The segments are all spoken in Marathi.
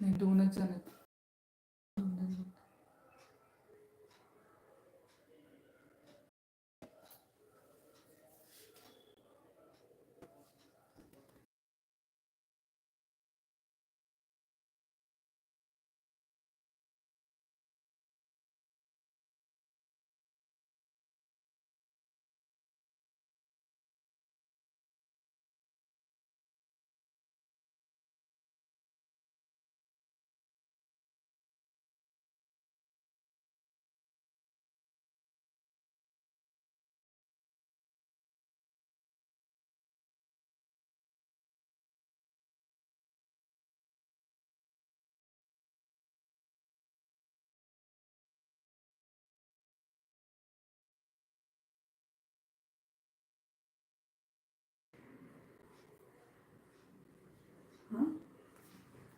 नाही दोनच जण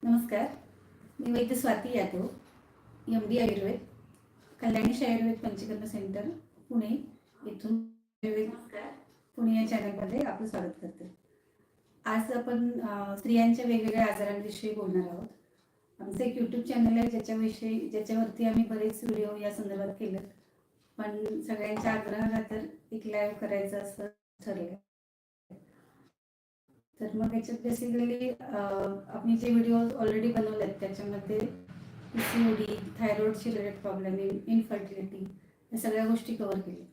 नमस्कार. मी वैद्य Swati Yadav M D Ayurveda Kalyanish Ayurveda Panchakarma centre Pune. इथून आयुर्वेद पुणे या चॅनलमध्ये आपलं स्वागत करते. आज आपण स्त्रियांच्या वेगवेगळ्या आजारांविषयी बोलणार आहोत. आमचं एक यूट्यूब चॅनल आहे ज्याच्याविषयी ज्याच्यावरती आम्ही बरेच व्हिडिओ या संदर्भात केले पण सगळ्यांच्या आग्रहाला तर एक लाईव्ह करायचं असं ठरलं तर मग याच्यात बेसिकली आपण जे व्हिडिओ ऑलरेडी बनवले आहेत त्याच्यामध्ये पी सी ओ डी थायरॉइडशी रिलेटेड प्रॉब्लेम इनफर्टिलिटी या सगळ्या गोष्टी कव्हर केल्या.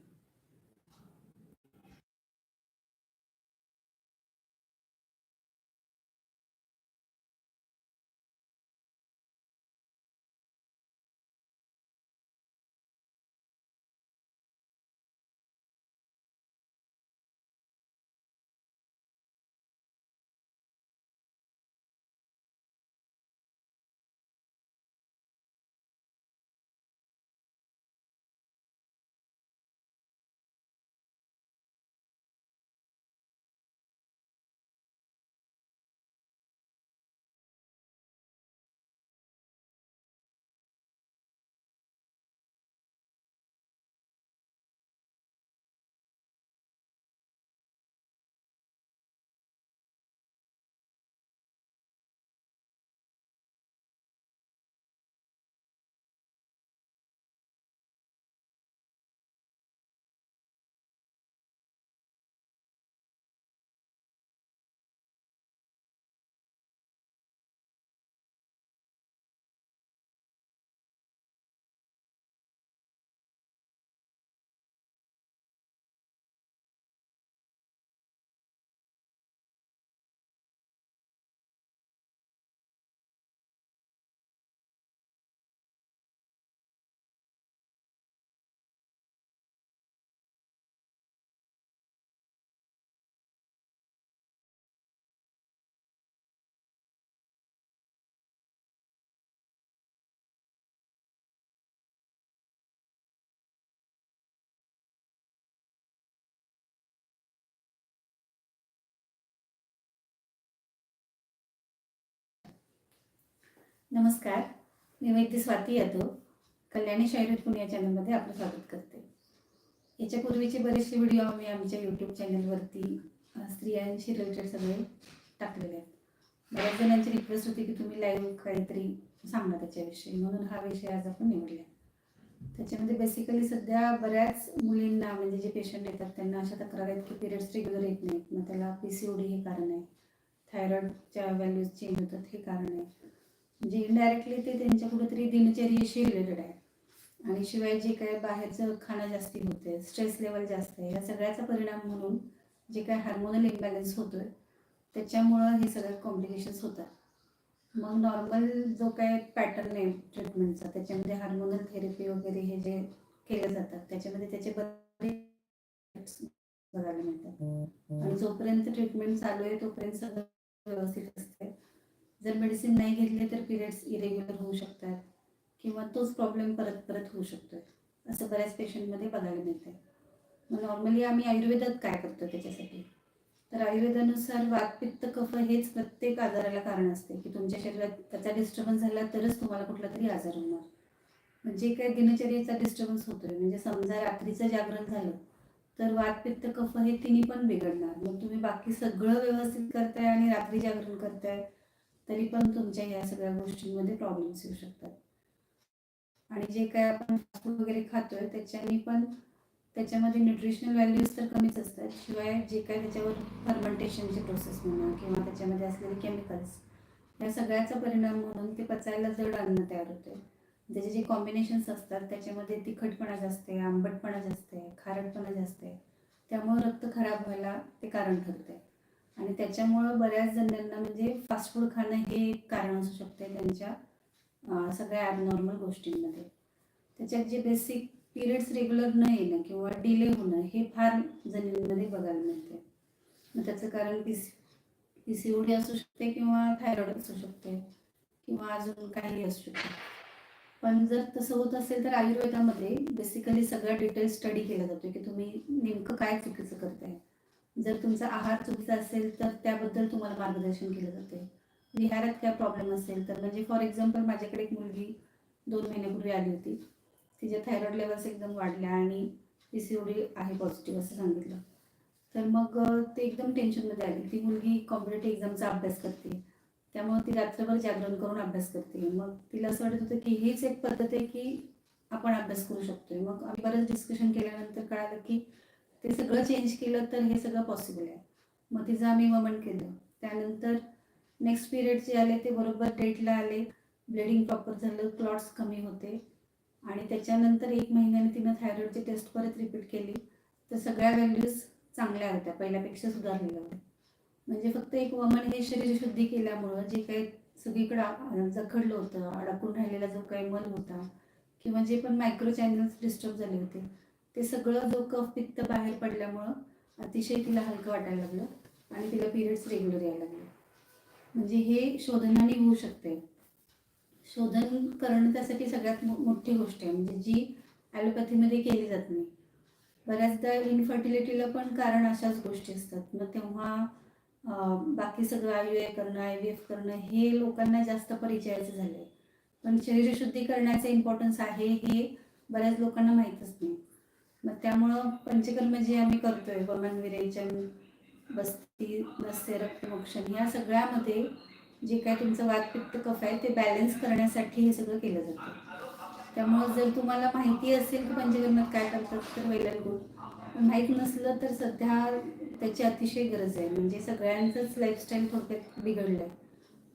नमस्कार. मी वैद्य स्वाती यादव कल्याणी आयुर्वेद पुणे या चॅनलमध्ये आपलं स्वागत करते. याच्यापूर्वीचे बरेचसे व्हिडिओ आम्ही आमच्या यूट्यूब चॅनलवरती स्त्रियांशी रिलेटेड सगळे टाकलेले आहेत. बऱ्याच जणांची रिक्वेस्ट होती की तुम्ही लाईव्ह काहीतरी सांगा त्याच्याविषयी. म्हणून हा विषय आज आपण निवडला. त्याच्यामध्ये बेसिकली सध्या बऱ्याच मुलींना म्हणजे जे पेशंट येतात त्यांना अशा तक्रार आहेत की पिरियड्स रेग्युलर येत नाहीत. मग त्याला पी सी ओ डी हे कारण आहे. थायरॉइडच्या व्हॅल्यूज चेंज होतात हे कारण आहे. म्हणजे इनडायरेक्टली ते त्यांच्या कुठेतरी दिनचर्येशी रिलेटेड आहे. आणि शिवाय जे काय बाहेरचं खाणं जास्ती होते स्ट्रेस लेवल जास्त आहे या सगळ्याचा परिणाम म्हणून जे काय हार्मोनल इम्बॅलन्स होतोय त्याच्यामुळं हे सगळे कॉम्प्लिकेशन्स होतात. मग नॉर्मल जो काय पॅटर्न आहे ट्रीटमेंटचा त्याच्यामध्ये हार्मोनल थेरपी वगैरे हे जे केले जातात त्याच्यामध्ये त्याचे बरेच बघायला मिळतात. आणि जोपर्यंत ट्रीटमेंट चालू आहे तोपर्यंत सगळं व्यवस्थित असते जर मेडिसिन नाही घेतले तर पिरियड्स इरेग्युलर होऊ शकतात. किंवा तोच प्रॉब्लेम परत परत होऊ शकतोय. असं बऱ्याच पेशंटमध्ये बघायला मिळतंय. मग नॉर्मली आम्ही आयुर्वेदात काय करतो त्याच्यासाठी? तर आयुर्वेदानुसार वातपित्त कफ हेच प्रत्येक आजाराला कारण असते. की तुमच्या शरीरात त्याचा डिस्टर्बन्स झाला तरच तुम्हाला कुठला तरी आजार होणार. म्हणजे काय दिनचर्येचा डिस्टर्बन्स होतोय म्हणजे समजा रात्रीचं जागरण झालं तर वातपित्त कफ हे तिन्ही पण बिघडणार. मग तुम्ही बाकी सगळं व्यवस्थित करताय आणि रात्री जागरण करताय तरी पण तुमच्या या सगळ्या गोष्टींमध्ये प्रॉब्लेम्स येऊ शकतात. आणि जे काय आपण फूड वगैरे खातोय त्याच्यानी पण त्याच्यामध्ये न्यूट्रिशनल व्हॅल्यूज तर कमीच असतात. शिवाय जे काय त्याच्यावर फर्मेंटेशनची प्रोसेस म्हणा किंवा त्याच्यामध्ये असलेले केमिकल्स या सगळ्याचा परिणाम म्हणून ते पचायला जड अन्न तयार होते त्याचे जे कॉम्बिनेशन्स असतात त्याच्यामध्ये तिखटपणा जास्त आहे आंबटपणा जास्त आहे खारटपणा जास्त आहे. रक्त खराब व्हायला ते कारण ठरते आणि त्याच्यामुळं बऱ्याच जणांना म्हणजे फास्ट फूड खाणं हे एक कारण असू शकते त्यांच्या सगळ्या ॲबनॉर्मल गोष्टींमध्ये. त्याच्यात जे बेसिक पिरियड्स रेग्युलर न येणं किंवा डिले होणं हे फार जणींमध्ये बघायला मिळते मग त्याचं कारण P C P C OD D असू शकते किंवा थायरॉइड असू शकते किंवा अजून काही असू शकते पण जर तसं होत असेल तर आयुर्वेदामध्ये बेसिकली सगळा डिटेल स्टडी केला जातो की तुम्ही नेमकं काय चुकीचं करताय. जर तुमचा आहार चुकीचा असेल तर त्याबद्दल तुम्हाला मार्गदर्शन केलं जाते. विहारात काय प्रॉब्लेम असेल तर म्हणजे फॉर एक्झाम्पल माझ्याकडे एक मुलगी दोन महिन्यापूर्वी आली होती. तिच्या थायरॉइड लेवल्स एकदम वाढल्या आणि पी सी ओ डी आहे पॉझिटिव्ह असं सांगितलं. तर मग ते एकदम टेन्शनमध्ये आली. ती मुलगी कॉम्पिटेटिव्ह एक्झामचा अभ्यास करते. त्यामुळे ती रात्रभर जागरण करून अभ्यास करते. मग तिला असं वाटत होतं की हीच एक पद्धत आहे की आपण अभ्यास करू शकतोय. मग आम्ही बरंच डिस्कशन केल्यानंतर कळालं की ते सगळं चेंज केलं तर हे सगळं पॉसिबल आहे. मग तिचं आम्ही वमन केलं. त्यानंतर नेक्स्ट पिरियड जे आले ते बरोबर डेटला आले. ब्लिडिंग प्रॉपर झालं क्लॉट्स कमी होते. आणि त्याच्यानंतर एक महिन्याने तिनं थायरॉइडची टेस्ट परत रिपीट केली. तर सगळ्या व्हॅल्यूज चांगल्या होत्या. पहिल्यापेक्षा सुधारलेल्या होत्या. म्हणजे फक्त एक वमन हे शरीर शुद्धी केल्यामुळं जे काही सगळीकडे जखडलं होतं अडकून राहिलेला जो काही मल होता किंवा जे पण मायक्रो चॅनल्स डिस्टर्ब झाले होते ते सगळं जो कफ पित्त बाहेर पडल्यामुळं अतिशय तिला हलकं वाटायला लागलं आणि तिला पिरियड्स रेग्युलर यायला लागले. म्हणजे हे शोधनाने होऊ शकते. शोधन करणं त्यासाठी सगळ्यात मो- मोठी गोष्ट आहे. म्हणजे जी ॲलोपॅथीमध्ये केली जात नाही. बऱ्याचदा इनफर्टिलिटीला पण कारण अशाच गोष्टी असतात. मग तेव्हा बाकी सगळं आय यू करणं आय व्ही एफ करणं हे लोकांना जास्त परिचयाचं झालं आहे पण शरीरशुद्धी करण्याचं इम्पॉर्टन्स आहे हे बऱ्याच लोकांना माहीतच नाही. मग त्यामुळं पंचकर्म जे आम्ही करतोय वमन विरेचन बस्ती नस्य रक्तमोक्षण या सगळ्यामध्ये जे काय तुमचं वातपित्त कफ आहे ते बॅलन्स करण्यासाठी हे सगळं केलं जातं. त्यामुळं जर तुम्हाला माहिती असेल की पंचकर्मात काय करतात तर वेल अँड हो. माहीत नसलं तर सध्या त्याची अतिशय गरज आहे. म्हणजे सगळ्यांचंच लाईफस्टाईल थोडक्यात बिघडलं आहे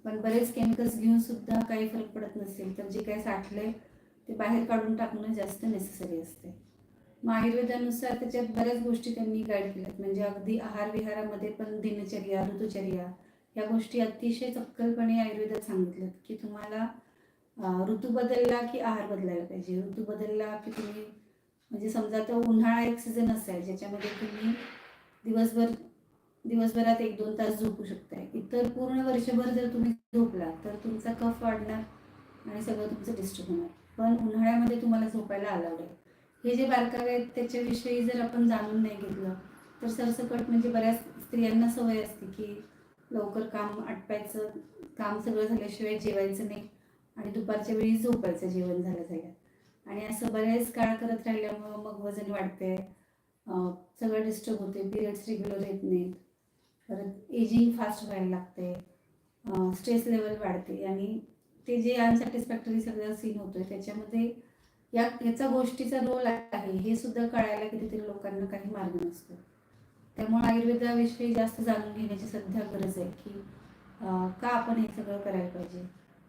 पण बरेच केमिकल्स घेऊन सुद्धा काही फरक पडत नसेल तर जे काही साठलंय ते बाहेर काढून टाकणं जास्त नेसेसरी असते मग आयुर्वेदानुसार त्याच्यात बऱ्याच गोष्टी त्यांनी गाईड केल्यात. म्हणजे अगदी आहार विहारामध्ये पण दिनचर्या ऋतुचर्या या गोष्टी अतिशय चक्कलपणे आयुर्वेदात सांगितल्यात की तुम्हाला ऋतू बदलला की आहार बदलायला पाहिजे. ऋतू बदलला की तुम्ही म्हणजे समजा तो उन्हाळा एक सीझन असेल ज्याच्यामध्ये तुम्ही दिवसभर दिवसभरात एक दोन तास झोपू शकताय इतर पूर्ण वर्षभर जर तुम्ही झोपला तर तुमचा कफ वाढणार आणि सगळं तुमचं डिस्टर्ब होणार. पण उन्हाळ्यामध्ये तुम्हाला झोपायला अलाउड आहे. हे जे बारकावे आहेत त्याच्याविषयी जर आपण जाणून नाही घेतलं तर सरसकट म्हणजे बऱ्याच स्त्रियांना सवय असते की लवकर काम आटपायचं काम सगळं झाल्याशिवाय जेवायचं नाही आणि दुपारच्या वेळी झोपायचं जेवण झालं झालं आणि असं बऱ्याच काळ करत राहिल्यामुळं मग वजन वाढते सगळं डिस्टर्ब होते पिरियड्स रेग्युलर येत नाहीत परत एजिंग फास्ट व्हायला लागते स्ट्रेस लेवल वाढते. आणि ते जे अनसॅटिस्फॅक्टरी सगळं सीन होतोय त्याच्यामध्ये या याचा गोष्टीचा रोल आहे. हे सुद्धा कळायला कितीतरी लोकांना काही मार्ग नसतो. त्यामुळे आयुर्वेदाविषयी जास्त जाणून घेण्याची सध्या गरज आहे की का आपण हे सगळं करायला पाहिजे?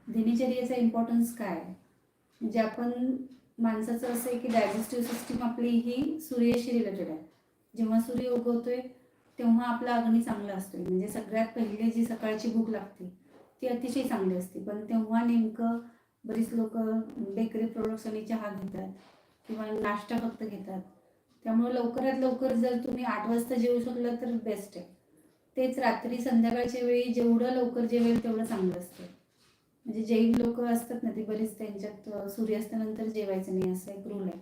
दिनचर्येचा इम्पॉर्टन्स काय? आहे म्हणजे आपण माणसाचं असं आहे की डायजेस्टिव्ह सिस्टीम आपली ही सूर्याशी रिलेटेड आहे. जेव्हा सूर्य उगवतोय तेव्हा आपला अग्नी चांगला असतोय. म्हणजे सगळ्यात पहिले जी सकाळची भूक लागते ती अतिशय चांगली असते. पण तेव्हा नेमकं बरीच लोक बेकरी प्रोडक्ट्स आणि चहा घेतात किंवा नाश्ता फक्त घेतात. त्यामुळे लवकरात लवकर जर तुम्ही आठ वाजता जेवू शकला तर बेस्ट आहे. तेच रात्री संध्याकाळच्या वेळी जेवढं लवकर जेवेल तेवढं चांगलं असतं. म्हणजे जैन लोक असतात ना ते बरीच त्यांच्यात सूर्यास्तानंतर जेवायचं नाही असं एक रूल आहे.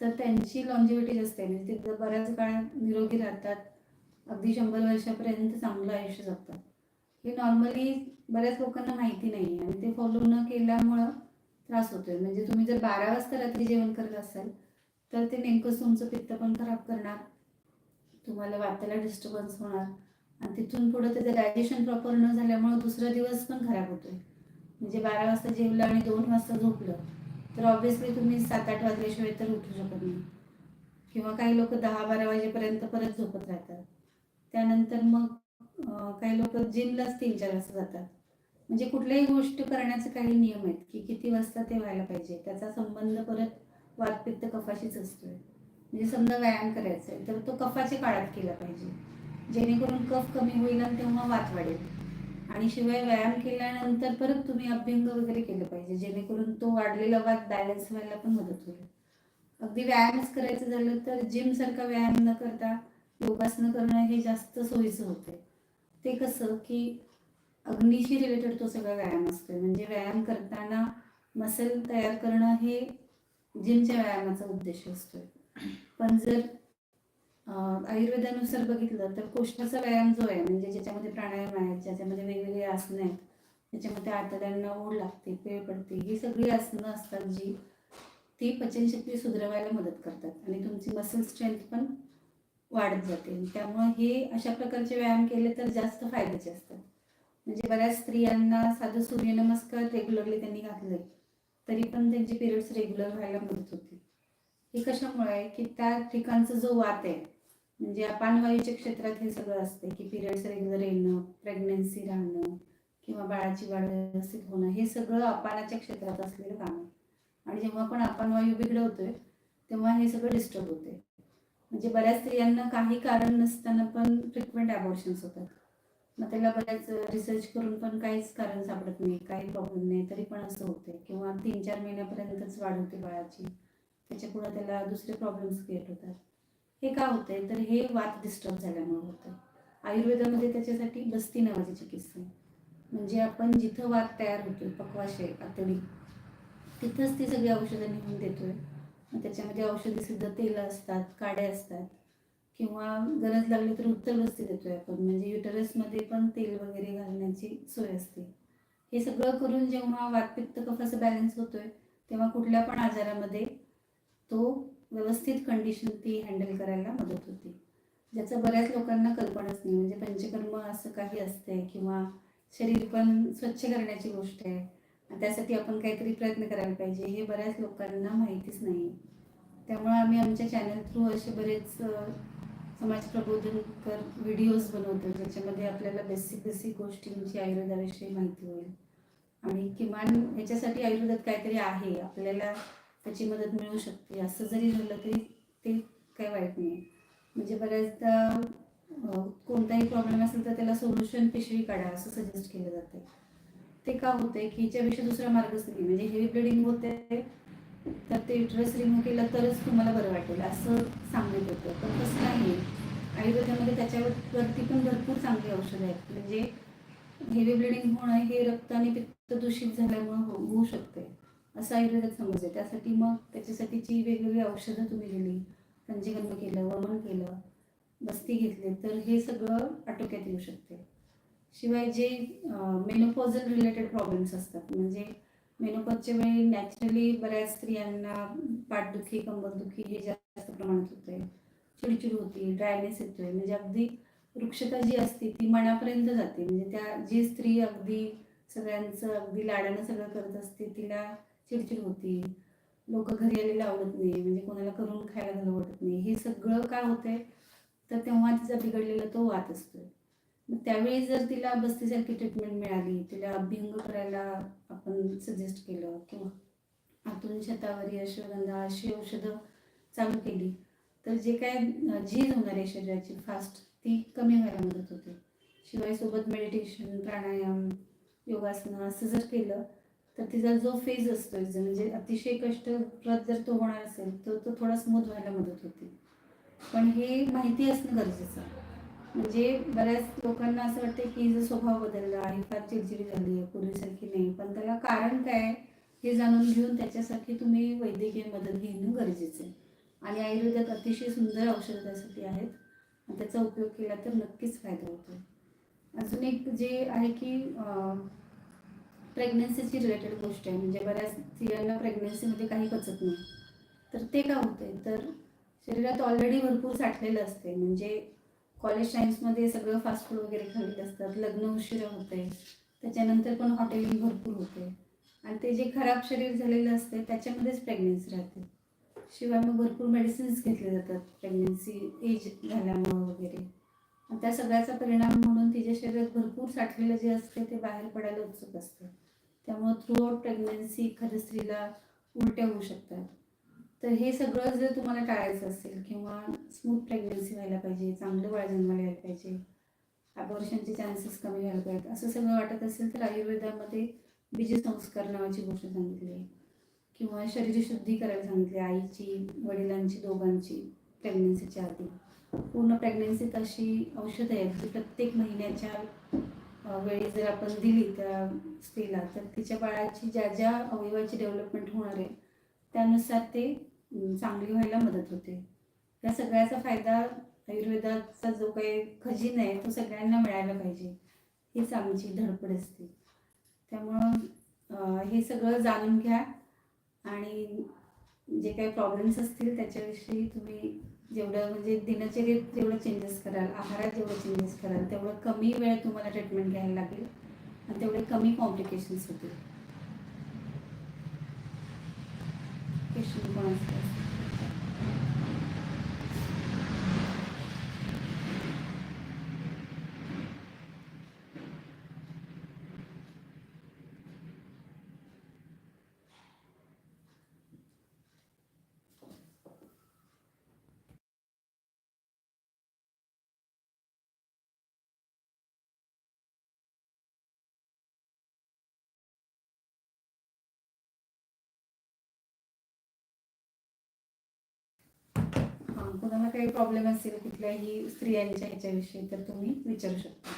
तर त्यांची लॉन्जिव्हिटी जास्त आहे. म्हणजे ते बऱ्याच काळ निरोगी राहतात. अगदी शंभर वर्षापर्यंत चांगलं आयुष्य जगतात. हे नॉर्मली बऱ्याच लोकांना माहिती नाही आणि ते फॉलो न केल्यामुळं त्रास होतोय. म्हणजे तुम्ही जर बारा वाजता रात्री जेवण करत असाल तर ते नेमकंच तुमचं पित्त पण खराब करणार तुम्हाला वाताला डिस्टर्बन्स होणार आणि तिथून पुढं त्याचं डायजेशन प्रॉपर न झाल्यामुळं दुसरा दिवस पण खराब होतोय. म्हणजे बारा वाजता जेवलं आणि दोन वाजता झोपलं तर ऑब्व्हियसली तुम्ही सात आठ वाजल्याशिवाय तर उठू शकत नाही. किंवा काही लोक दहा बारा वाजेपर्यंत परत झोपत राहतात. त्यानंतर मग काही लोक जिमलाच तीन चार वाजता जातात. म्हणजे कुठल्याही गोष्ट करण्याचे काही नियम आहेत की किती वाजता ते व्हायला पाहिजे. त्याचा संबंध परत वातपित्त कफाशीच असतोय. म्हणजे समजा व्यायाम करायचा आहे तर तो कफाच्या काळात केला पाहिजे. जेणेकरून कफ कमी होईल आणि तेव्हा वात वाढेल. आणि शिवाय व्यायाम केल्यानंतर परत तुम्ही अभ्यंग वगैरे केलं पाहिजे जेणेकरून तो वाढलेला वात बॅलन्स व्हायला पण मदत होईल. अगदी व्यायामच करायचं झालं तर जिम सारखा व्यायाम न करता योगासनं करणं हे जास्त सोयीचं होते ते कसं की अग्नीशी रिलेटेड तो सगळा व्यायाम असतो म्हणजे व्यायाम करताना मसल तयार करणं हे जिमच्या व्यायामाचा उद्देश असतोय. पण जर आयुर्वेदानुसार बघितलं तर कोष्ठाचा व्यायाम जो आहे म्हणजे ज्याच्यामध्ये प्राणायाम आहेत ज्याच्यामध्ये वेगवेगळे आसनं आहेत त्याच्यामध्ये आतड्यांना ओढ लागते पेळ पडते ही सगळी आसनं असतात जी ती पचनशक्ती सुधारवायला मदत करतात. आणि तुमची मसल स्ट्रेंथ पण वाढत जाते त्यामुळे हे अशा प्रकारचे व्यायाम केले तर जास्त फायद्याचे असतात. म्हणजे बऱ्याच स्त्रियांना साधं सूर्यनमस्कार रेग्युलरली त्यांनी घातले तरी पण त्यांचे पिरियड्स रेग्युलर व्हायला मदत होते. हे कशामुळे? आहे की त्या ठिकाणचा जो वात आहे म्हणजे अपानवायूच्या क्षेत्रात हे सगळं असते की पिरियड्स रेग्युलर येणं प्रेग्नन्सी राहणं किंवा बाळाची वाढ व्यवस्थित होणं हे सगळं अपानाच्या क्षेत्रात असलेलं काम आहे. आणि जेव्हा आपण वायू बिघडवतोय तेव्हा हे सगळं डिस्टर्ब होते म्हणजे बऱ्याच स्त्रियांना काही कारण नसताना पण फ्रिक्वेंट अबॉर्शन्स होतात. मग त्याला बऱ्याच रिसर्च करून पण काहीच कारण सापडत नाही काही प्रॉब्लेम नाही तरी पण असं होते किंवा तीन चार महिन्यापर्यंतच वाढ होते बाळाची. त्याच्या पुढे त्याला दुसरे प्रॉब्लेम्स क्रिएट होतात. हे का होतंय? तर हे वात डिस्टर्ब झाल्यामुळे होतं आयुर्वेदामध्ये त्याच्यासाठी बस्ती नावाची चिकित्सा आहे. म्हणजे आपण जिथं वात तयार होतो पक्वाशय अत्यधिक तिथंच ती सगळी औषधं नेऊन देतोय. त्याच्यामध्ये औषधी सुद्धा तेलं असतात काड्या असतात. किंवा गरज लागली तर उत्तर बस्ती देतोय आपण. म्हणजे युटरसमध्ये पण तेल वगैरे घालण्याची सोय असते. हे सगळं करून जेव्हा वातपित्त कफाचा बॅलन्स होतोय तेव्हा कुठल्या पण आजारामध्ये तो व्यवस्थित कंडिशन ती हँडल करायला मदत होते. ज्याचं बऱ्याच लोकांना कल्पनाच नाही. म्हणजे पंचकर्म असं काही असतंय किंवा शरीर पण स्वच्छ करण्याची गोष्ट आहे. त्यासाठी आपण काहीतरी प्रयत्न करायला पाहिजे. हे बऱ्याच लोकांना माहितीच नाही. त्यामुळे आम्ही आमच्या चॅनल थ्रू असे बरेच समाज प्रबोधनकर व्हिडिओज बनवतो ज्याच्यामध्ये आपल्याला बेसिक बेसिक गोष्टींची आयुर्वेदाविषयी माहिती होईल. आणि किमान याच्यासाठी आयुर्वेदात काहीतरी आहे. आपल्याला त्याची मदत मिळू शकते. असं जरी झालं तरी ते काही वाईट नाही. म्हणजे बऱ्याचदा कोणताही प्रॉब्लेम असेल तर त्याला सोल्युशन पिशवी काढा असं सजेस्ट केलं जातं ते का होते की हिच्यापेक्षा दुसरा मार्गच नाही म्हणजे हेवी ब्लिडिंग होते तर ते युट्रस रिमूव्ह केलं तरच तुम्हाला बरं वाटेल असं सांगत होतं पण तसं नाही. आयुर्वेदामध्ये त्याच्यावर पण भरपूर चांगली औषधं आहेत. म्हणजे हेवी ब्लिडिंग होणं हे रक्त आणि पित्त दूषित झाल्यामुळे हो होऊ शकते असं आयुर्वेदात समज आहे त्यासाठी मग त्याच्यासाठीची वेगवेगळी औषधं तुम्ही दिली पंचकर्म केलं वमन केलं बस्ती घेतली तर हे सगळं आटोक्यात येऊ शकते शिवाय जे मेनोपॉझल रिलेटेड प्रॉब्लेम्स असतात म्हणजे मेनोपॉजच्या वेळी नॅचरली बऱ्याच स्त्रियांना पाठदुखी कंबरदुखी हे जास्त प्रमाणात होते चिडचिड होती ड्रायनेस येतोय म्हणजे अगदी वृक्षता जी असते ती मनापर्यंत जाते. म्हणजे त्या जी स्त्री अगदी सगळ्यांचं अगदी लाडानं सगळं करत असते तिला चिडचिड होती. लोक घरी आलेलं आवडत नाही म्हणजे कोणाला करून खायला घालू वाटत नाही. हे सगळं काय होतंय? तर तेव्हा तिचा बिघडलेला तो वात असतोय. त्यावेळी जर तिला बस्तीसारखी ट्रीटमेंट मिळाली तिला अभ्यंग करायला आपण सजेस्ट केलं किंवा आतून शतावरी अश्वगंधा अशी औषधं चालू केली तर जे काय झीज होणार आहे शरीराची फास्ट ती कमी व्हायला मदत होते शिवाय सोबत मेडिटेशन प्राणायाम योगासनं असं जर केलं तर तिचा जो फेज असतो म्हणजे अतिशय कष्टप्रत जर तो होणार असेल तर तो थोडा स्मूथ व्हायला मदत होते पण हे माहिती असणं गरजेचं आहे. म्हणजे बऱ्याच लोकांना असं वाटतं की हिचा स्वभाव बदलला आहे फार चिडचिडी झाली आहे पूर्वीसारखी नाही. पण त्याला कारण काय हे जाणून घेऊन त्याच्यासाठी तुम्ही वैद्यकीय मदत घेणं गरजेचं आहे. आणि आयुर्वेदात अतिशय सुंदर औषधं त्यासाठी आहेत. आणि त्याचा उपयोग केला तर नक्कीच फायदा होतो. अजून एक जे आहे की प्रेग्नन्सीची रिलेटेड गोष्ट आहे. म्हणजे बऱ्याच स्त्रियांना प्रेग्नन्सीमध्ये काही पचत नाही. तर ते का होते तर शरीरात ऑलरेडी भरपूर साठलेलं असते म्हणजे कॉलेज टाईम्समध्ये सगळं फास्ट फूड वगैरे खाल्लेलं असतात. लग्न उशिरा होते. त्याच्यानंतर पण हॉटेलिंग भरपूर होते. आणि ते जे खराब शरीर झालेलं असते त्याच्यामध्येच प्रेग्नन्सी राहते. शिवाय मग भरपूर मेडिसिन्स घेतले जातात. प्रेग्नन्सी एज झाल्यामुळं वगैरे. आणि त्या सगळ्याचा परिणाम म्हणून तिच्या शरीरात भरपूर साठलेलं जे असते ते बाहेर पडायला उत्सुक असतं. त्यामुळं थ्रू आउट एखाद्या स्त्रीला उलट्या होऊ शकतात. तर हे सगळं जर तुम्हाला टाळायचं असेल किंवा स्मूथ प्रेग्नन्सी व्हायला पाहिजे चांगलं बाळ जन्माला यायला पाहिजे अबॉर्शनचे चान्सेस कमी व्हायला पाहिजेत असं सगळं वाटत असेल तर आयुर्वेदामध्ये बीजसंस्कार नावाची गोष्ट सांगितली आहे. किंवा शरीरशुद्धी करायला सांगितली आईची वडिलांची दोघांची प्रेग्नन्सीच्या आधी. पूर्ण प्रेग्नन्सीत अशी औषधं आहेत जी प्रत्येक महिन्याच्या वेळी जर आपण दिली त्या स्त्रीला तर तिच्या बाळाची ज्या ज्या अवयवाची डेव्हलपमेंट होणार आहे त्यानुसार ते चांगली व्हायला मदत होते. या सगळ्याचा फायदा आयुर्वेदाचा जो काही खजिना आहे तो सगळ्यांना मिळायला पाहिजे. हीच आमची धडपड असते. त्यामुळं हे सगळं जाणून घ्या आणि जे काही प्रॉब्लेम्स असतील त्याच्याविषयी तुम्ही जेवढं म्हणजे दिनचर्येत जेवढं चेंजेस कराल आहारात जेवढं चेंजेस कराल तेवढं कमी वेळ तुम्हाला ट्रीटमेंट घ्यायला लागेल आणि तेवढे कमी कॉम्प्लिकेशन्स होतील. Thank you. कुणाला काही प्रॉब्लेम असेल कुठल्याही स्त्रियांच्या ह्याच्याविषयी तर तुम्ही विचारू शकता.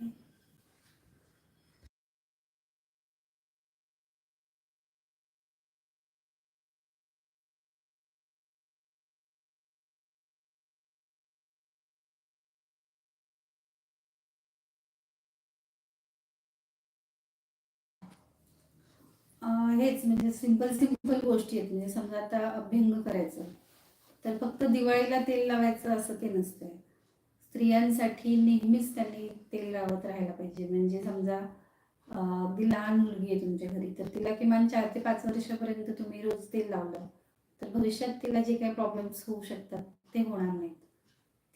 अं, हेच म्हणजे सिंपल सिंपल गोष्टी आहेत. म्हणजे समजा आता अभ्यंग करायचं तर फक्त दिवाळीला तेल लावायचं असं ते नसतंय. स्त्रियांसाठी नेहमीच त्यांनी तेल लावत राहायला पाहिजे. म्हणजे समजा अगदी लहान मुलगी आहे तुमच्या घरी तर तिला किमान चार ते पाच वर्षापर्यंत तुम्ही रोज तेल लावलं तर भविष्यात तिला जे काही प्रॉब्लेम्स होऊ शकतात ते होणार नाहीत.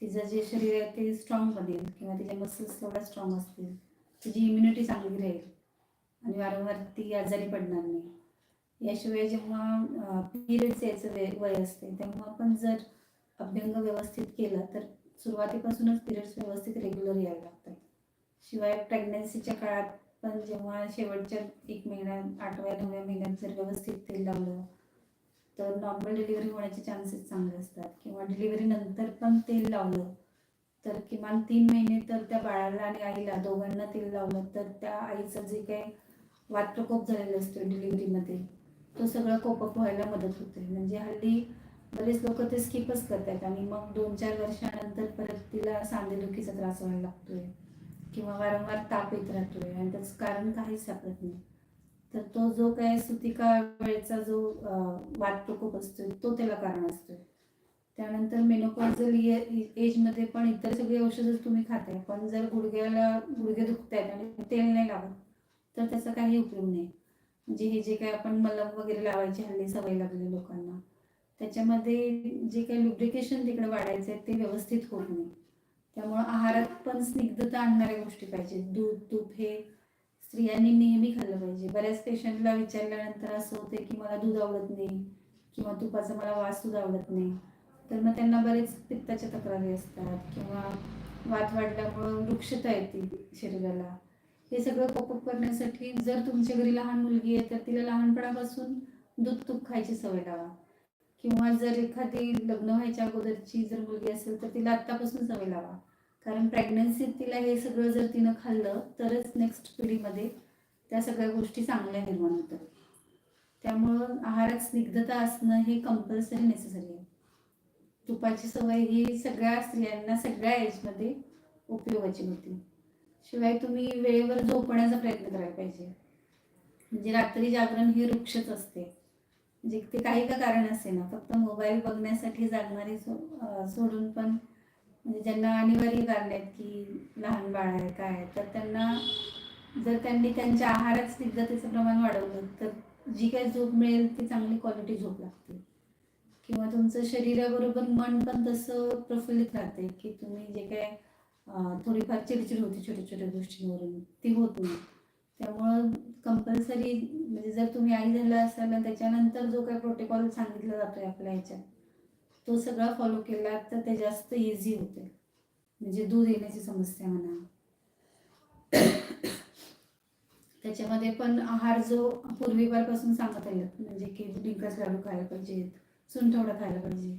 तिचं जे शरीर आहे ते स्ट्रॉंग बनेल किंवा तिचे मसल्स तेवढ्या स्ट्रॉंग असतील. तिची इम्युनिटी चांगली राहील. आणि वारंवार ती आजारी पडणार नाही. याशिवाय जेव्हा पिरियड्स यायचं वे वय असते तेव्हा पण जर अभ्यंग व्यवस्थित केलं तर सुरुवातीपासूनच पिरियड्स व्यवस्थित रेग्युलर यायला लागतात. शिवाय प्रेग्नन्सीच्या काळात पण जेव्हा शेवटच्या एक महिन्यात आठव्या नवव्या महिन्यात जर व्यवस्थित तेल लावलं तर नॉर्मल डिलिव्हरी होण्याचे चान्सेस चांगले असतात. किंवा डिलिव्हरी नंतर पण तेल लावलं तर किमान तीन महिने तर त्या बाळाला आणि आईला दोघांना तेल लावलं तर त्या आईचं जे काही वातप्रकोप झालेला असतो डिलिव्हरीमध्ये तो सगळं कोपअप व्हायला मदत होते. म्हणजे हल्ली बरेच लोक ते स्किपच करतात आणि मग दोन चार वर्षानंतर परत तिला सांधेदुखीचा त्रास व्हायला लागतोय. किंवा वारंवार ताप येत राहतोय आणि त्याचं कारण काहीच सापडत नाही. तर तो जो काय सुतिका वेळेचा जो अं, वातप्रकोप असतोय तो त्याला कारण असतोय. त्यानंतर मेनोपॉझल एजमध्ये पण इतर सगळी औषधं तुम्ही खाताय. पण जर गुडघ्याला गुडघे दुखत आहेत आणि तेल नाही लागत तर त्याचा काही उपयोग नाही. म्हणजे हे जे काही आपण मलम वगैरे लावायची हल्ली सवय लागली लोकांना त्याच्यामध्ये जे काही लुब्रिकेशन तिकडे वाढायचं आहे ते व्यवस्थित होत नाही. त्यामुळं आहारात पण स्निग्धता आणणाऱ्या गोष्टी पाहिजे. दूध तूप हे स्त्रियांनी नेहमी खाल्लं पाहिजे. बऱ्याच पेशंटला विचारल्यानंतर असं होते की मला दूध आवडत नाही किंवा तुपाचा मला वास सुद्धा आवडत नाही. तर मग त्यांना बरेच पित्ताच्या तक्रारी असतात किंवा वात वाढल्यामुळं वृक्षता येते शरीराला. हे सगळं कोपअप करण्यासाठी जर तुमच्या घरी लहान मुलगी आहे तर तिला लहानपणापासून दूध तूप खायची सवय लावा. किंवा जर एखादी लग्न व्हायच्या अगोदरची जर मुलगी असेल तर तिला आत्तापासून सवय लावा. कारण प्रेग्नन्सीत तिला हे सगळं जर तिनं खाल्लं तरच नेक्स्ट पिढीमध्ये त्या सगळ्या गोष्टी चांगल्या निर्माण होतात. त्यामुळं आहारात स्निग्धता असणं हे कंपल्सरी नेसेसरी आहे. तुपाची सवय ही सगळ्या स्त्रियांना सगळ्या एजमध्ये उपयोगाची होती. शिवाय तुम्ही वेळेवर झोपण्याचा प्रयत्न करायला पाहिजे. म्हणजे रात्री जागरण हे वृक्षच असते. म्हणजे ते काही का कारण असे ना फक्त मोबाईल बघण्यासाठी जागणारे सो सोडून पण म्हणजे ज्यांना अनिवार्य कारण आहेत की लहान बाळ आहे काय आहे, तर त्यांना जर त्यांनी त्यांच्या आहारात स्निग्धतेचं प्रमाण वाढवलं तर जी काही झोप मिळेल ती चांगली क्वालिटी झोप लागते. किंवा तुमचं शरीराबरोबर मन पण तसं प्रफुल्लित राहते की तुम्ही जे काय थोडीफार चिडचिड होती छोट्या छोट्या गोष्टींवरून. ती होत नाही. त्यामुळं कंपल्सरी म्हणजे जर तुम्ही आई झाला असाल आणि त्याच्यानंतर जो काही प्रोटोकॉल सांगितला जातोय आपल्या ह्याच्यात तो सगळा फॉलो केला तर ते जास्त इझी होते. म्हणजे दूध येण्याची समस्या म्हणा. त्याच्यामध्ये पण आहार जो पूर्वीपारपासून सांगत आले म्हणजे की डिंकाच लाडू खायला पाहिजेत सुंठवडा खायला पाहिजे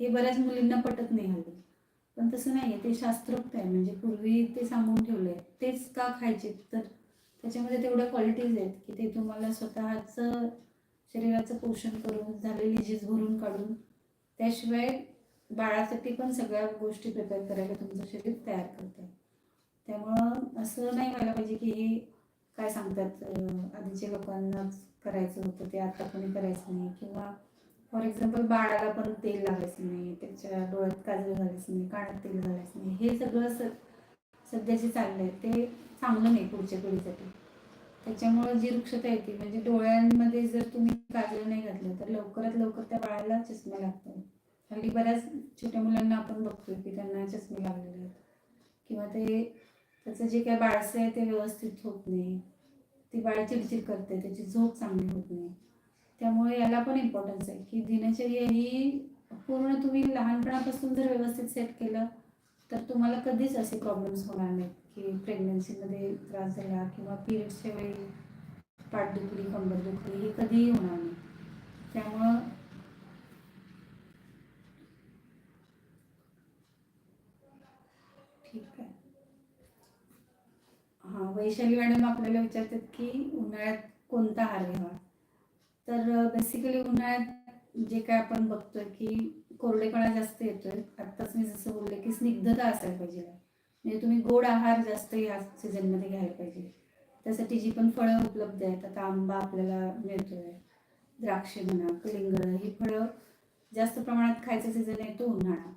हे बऱ्याच मुलींना पटत नाही हल्ली. पण तसं नाही आहे ते शास्त्रोक्त आहे म्हणजे पूर्वी ते सांगून ठेवलं आहे तेच का खायचे? तर त्याच्यामध्ये तेवढ्या क्वालिटीज आहेत की ते तुम्हाला स्वतःचं शरीराचं पोषण करून झालेली झीज भरून काढून त्याशिवाय बाळासाठी पण सगळ्या गोष्टी प्रिपेअर करायला तुमचं शरीर तयार करतं त्यामुळं असं नाही व्हायला पाहिजे की हे काय सांगतात आधीच्या लोकांनाच करायचं होतं ते आता कोणी करायचं नाही. किंवा फॉर एक्झाम्पल बाळाला पण तेल लावायचं नाही त्याच्या डोळ्यात काजळ घालायचं नाही कानात तेल घालायचं नाही. हे सगळं स सध्याचे चाललंय ते चांगलं नाही पुढच्या पिढीसाठी. त्याच्यामुळं जी वृक्षता येते म्हणजे डोळ्यांमध्ये जर तुम्ही काजळ नाही घातलं तर लवकरात लवकर त्या बाळाला चष्मा लागतो. हल्ली बऱ्याच छोट्या मुलांना आपण बघतोय की त्यांना चष्मे लागलेले आहेत. किंवा ते त्याचं जे काय बाळसं आहे ते व्यवस्थित होत नाही. ती बाळ चिडचिड करते त्याची झोप चांगली होत नाही. त्यामुळे याला पण इम्पॉर्टन्स आहे. की दिनचर्या ही पूर्ण तुम्ही लहानपणापासून जर व्यवस्थित सेट केलं तर तुम्हाला कधीच असे प्रॉब्लेम्स होणार नाहीत. की प्रेग्नन्सीमध्ये त्रास झाला किंवा पिरियड्सच्या वेळी पाठदुखी कंबर दुखली हे कधीही होणार नाही. त्यामुळं ठीक आहे. हां वैशाली मॅडम आपल्याला विचारतात की उन्हाळ्यात कोणता आहार घ्यावा? तर बेसिकली उन्हाळ्यात जे काय आपण बघतोय की कोरडेपणा जास्त येतोय. आत्ताच मी जसं बोलले की स्निग्धता असायला पाहिजे. म्हणजे तुम्ही गोड आहार जास्त या सीझनमध्ये घ्यायला पाहिजे. त्यासाठी जी पण फळं उपलब्ध आहेत आता आंबा आपल्याला मिळतोय द्राक्षे म्हणा कलिंगड ही फळं जास्त प्रमाणात खायचा सीझन आहे तो उन्हाळा.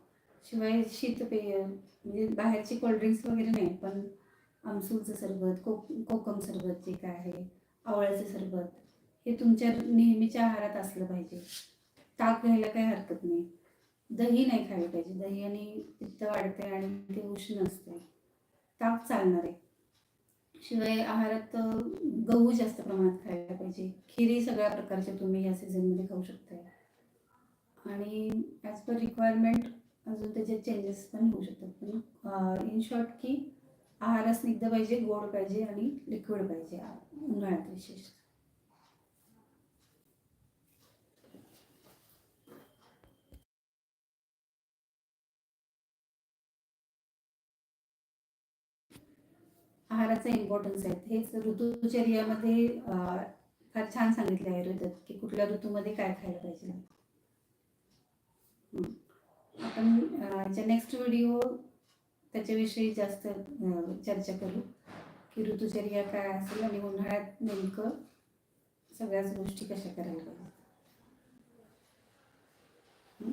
शिवाय शीतपेय म्हणजे बाहेरची कोल्ड्रिंक्स वगैरे नाही पण आमसूलचं सरबत कोक कोकम सरबत जे काय आहे आवळ्याचं सरबत हे तुमच्या नेहमीच्या आहारात असलं पाहिजे. ताक घ्यायला काही हरकत नाही. दही नाही खायला पाहिजे. दही आणि पित्त वाढते आणि ते उष्ण असते ताक चालणार आहे. शिवाय आहारात गहू जास्त प्रमाणात खायला पाहिजे. खिरी सगळ्या प्रकारच्या तुम्ही या सीझनमध्ये खाऊ शकताय. आणि ॲज पर रिक्वायरमेंट अजून त्याचे चेंजेस पण होऊ शकतात. पण इन शॉर्ट की आहार स्निग्ध पाहिजे गोड पाहिजे आणि लिक्विड पाहिजे उन्हाळ्यात विशेष. आहाराचा इम्पॉर्टन्स आहे. हेच ऋतुचर्यामध्ये फार छान सांगितलं आहे आयुर्वेदात की कुठल्या ऋतूमध्ये काय खायला पाहिजे. आपण अं, नेक्स्ट व्हिडिओ त्याच्याविषयी जास्त चर्चा करू. की ऋतुचर्या काय असेल आणि उन्हाळ्यात नेमकं सगळ्याच गोष्टी कशा करायला पाहिजे हं?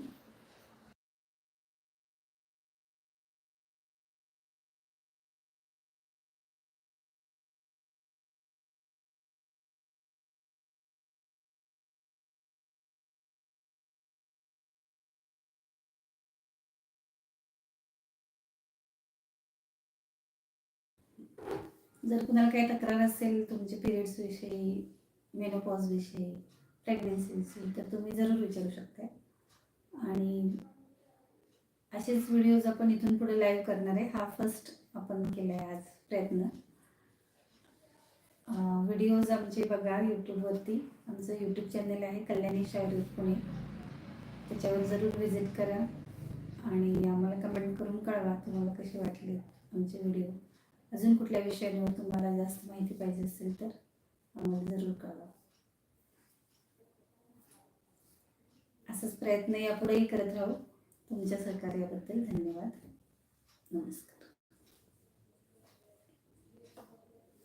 जर कुणाला काही तक्रार असेल तुमच्या पिरियड्स विषयी मेनोपॉज विषयी प्रेग्नन्सी तर तुम्ही जरूर विचारू शकता आणि असेच व्हिडिओज आपण इथून पुढे लाईव्ह करणार आहे. हा फर्स्ट आपण केला आहे आज प्रयत्न. व्हिडिओज आमचे बघा यूट्यूबवरती आमचं यूट्यूब चॅनल आहे कल्याणी शायरी पुणे. त्याच्यावर जरूर व्हिजिट करा. आणि आम्हाला कमेंट करून कळवा तुम्हाला कसे वाटले आमचे व्हिडिओ अजून कुठल्या विषयावर तुम्हाला जास्त माहिती पाहिजे असेल तर आम्हाला जरूर कळवा. असंच प्रयत्न यापुढेही करत राहू. तुमच्या सहकार्याबद्दल धन्यवाद. नमस्कार.